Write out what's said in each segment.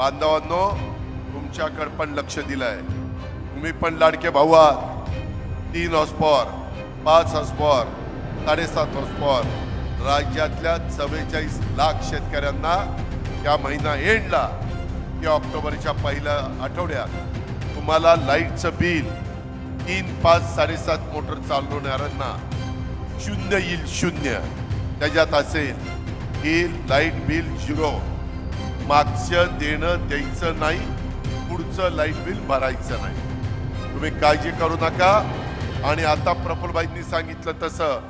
बांधवांनो तुमच्याकडे पण लक्ष दिलंय. तुम्ही पण लाडके भाऊ आहात. तीन हॉस्पॉर पाच हॉस्पॉर साडेसात हॉस्पॉर राज्यातल्या चव्वेचाळीस लाख शेतकऱ्यांना या महिना एंडला या ऑक्टोबरच्या पहिल्या आठवड्यात तुम्हाला लाईटचं बिल तीन पाच साडेसात मोटर चालवणाऱ्यांना शून्य येईल शून्य. त्याच्यात असेल की लाइट बिल झिरो. मागचं देणं द्यायचं नाही पुढचं लाइट बिल भरायचं नाही. तुम्ही काळजी करू नका. आणि आता प्रफुलबाईंनी सांगितलं तसं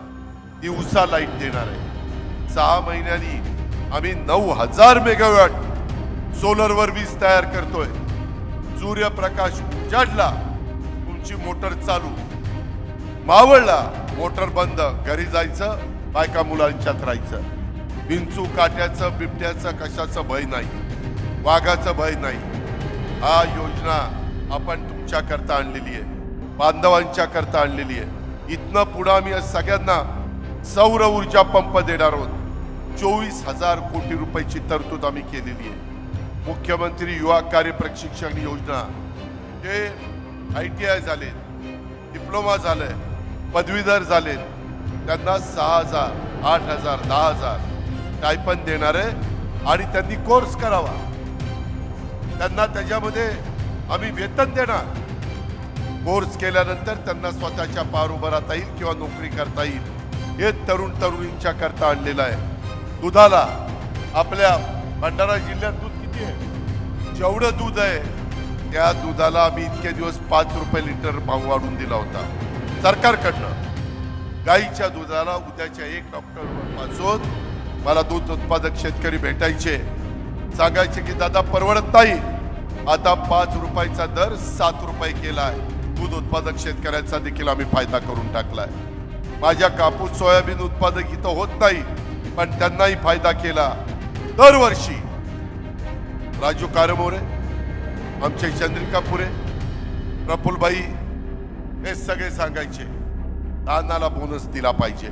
दिवसा लाइट देणार आहे. सहा महिन्यांनी आम्ही नऊ हजार मेगावॅट सोलरवर वीज तयार करतोय. सूर्यप्रकाश उजाडला तुमची मोटर चालू. मावळला मोटर बंद घरी जायचं बायका मुलांच्यात राहायचं. विंचू काट्याचं बिबट्याचं कशाचं भय नाही. वाघाचं भय नाही. हा योजना आपण तुमच्या करता आणलेली आहे. बांधवांच्या करता आणलेली आहे. इथनं पुढं आम्ही सगळ्यांना सौर ऊर्जा पंप देणार आहोत. चोवीस हजार कोटी रुपयाची तरतूद आम्ही केलेली आहे. मुख्यमंत्री युवा कार्य प्रशिक्षण योजना. हे आय टी आय झाले डिप्लोमा झालं पदवीधर झाले त्यांना सहा हजार आठ हजार दहा हजार. टायपन देणार आहे आणि त्यांनी कोर्स करावा. त्यांना त्याच्यामध्ये आम्ही वेतन देणार. कोर्स केल्यानंतर त्यांना स्वतःच्या पार उभं राहता येईल किंवा नोकरी करता येईल. हे तरुण तरुणींच्या करता आणलेलं आहे. दुधाला आपल्या भंडारा जिल्ह्यात दूध किती आहे? जेवढं दूध आहे त्या दुधाला आम्ही इतके दिवस पाच रुपये लिटर भाव वाढून दिला होता. सरकारकडनं गाईच्या दुधाला उद्याच्या एक डॉक्टरवर पासून मला दूध उत्पादक शेतकरी भेटायचे. सांगायचे की दादा परवडत नाही. आता पाच रुपयाचा दर सात रुपये केलाय. दूध उत्पादक शेतकऱ्यांचा देखील आम्ही फायदा करून टाकलाय. माझ्या कापूस सोयाबीन उत्पादक इथं होत नाही पण त्यांनाही फायदा केला. दरवर्षी. राजू कारमोरे आमचे चंद्रिका पुरे प्रफुलबाई हे सगळे सांगायचे. धानाला बोनस दिला पाहिजे.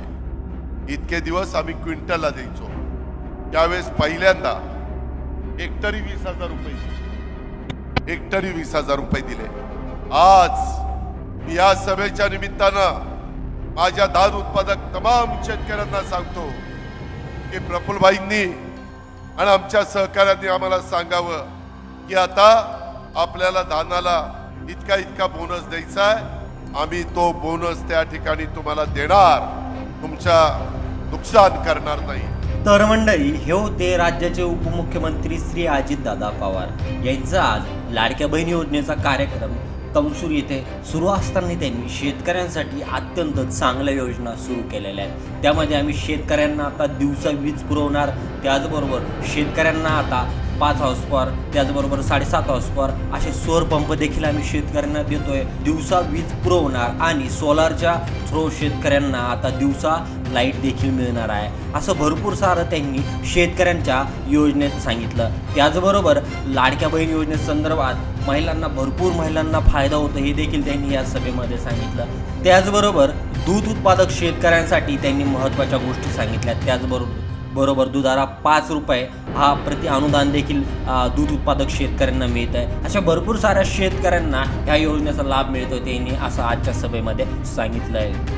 इतके दिवस आम्ही क्विंटलला द्यायचो. त्यावेळेस पहिल्यांदा हेक्टरी वीस हजार रुपये दिले. हेक्टरी वीस हजार रुपये दिले. आज या सभेच्या निमित्तानं माझ्या धान उत्पादक तमाम शेतकऱ्यांना सांगतो की प्रफुलबाईंनी आणि आमच्या सहकाऱ्यांनी आम्हाला सांगावं की आता आपल्याला धानाला इतका इतका बोनस द्यायचा आहे. आम्ही तो बोनस त्या ठिकाणी तुम्हाला देणार. तुमच्या नुकसान करणार नाही. तर मंडळी हे होते राज्याचे उपमुख्यमंत्री श्री अजितदादा पवार. यांचा आज लाडक्या बहीण योजनेचा कार्यक्रम तमसूर येथे सुरू असताना त्यांनी शेतकऱ्यांसाठी अत्यंत चांगल्या योजना सुरू केलेल्या आहेत. त्यामध्ये आम्ही शेतकऱ्यांना आता दिवसा वीज पुरवणार त्याचबरोबर शेतकऱ्यांना आता पाच हाऊस पॉवर त्याचबरोबर साडेसात हाऊस पॉवर असे सौर पंप देखील आम्ही शेतकऱ्यांना देतोय. दिवसा वीज पुरवणार आणि सोलारच्या थ्रो शेतकऱ्यांना आता दिवसा लाइट देखील मिळणार आहे. असं भरपूर सारं त्यांनी शेतकऱ्यांच्या योजनेत सांगितलं. त्याचबरोबर लाडक्या बहीण योजनेसंदर्भात महिलांना भरपूर महिलांना फायदा होतो हे देखील त्यांनी या सभेमध्ये सांगितलं. त्याचबरोबर दूध उत्पादक शेतकऱ्यांसाठी त्यांनी महत्त्वाच्या गोष्टी सांगितल्या. त्याचबरोबर बरोबर दुधाला पाच रुपये हा प्रति अनुदान देखील दूध उत्पादक शेतकऱ्यांना मिळत आहे अशा भरपूर साऱ्या शेतकऱ्यांना ह्या योजनेचा लाभ मिळतो त्यांनी असं आजच्या सभेमध्ये सांगितलं आहे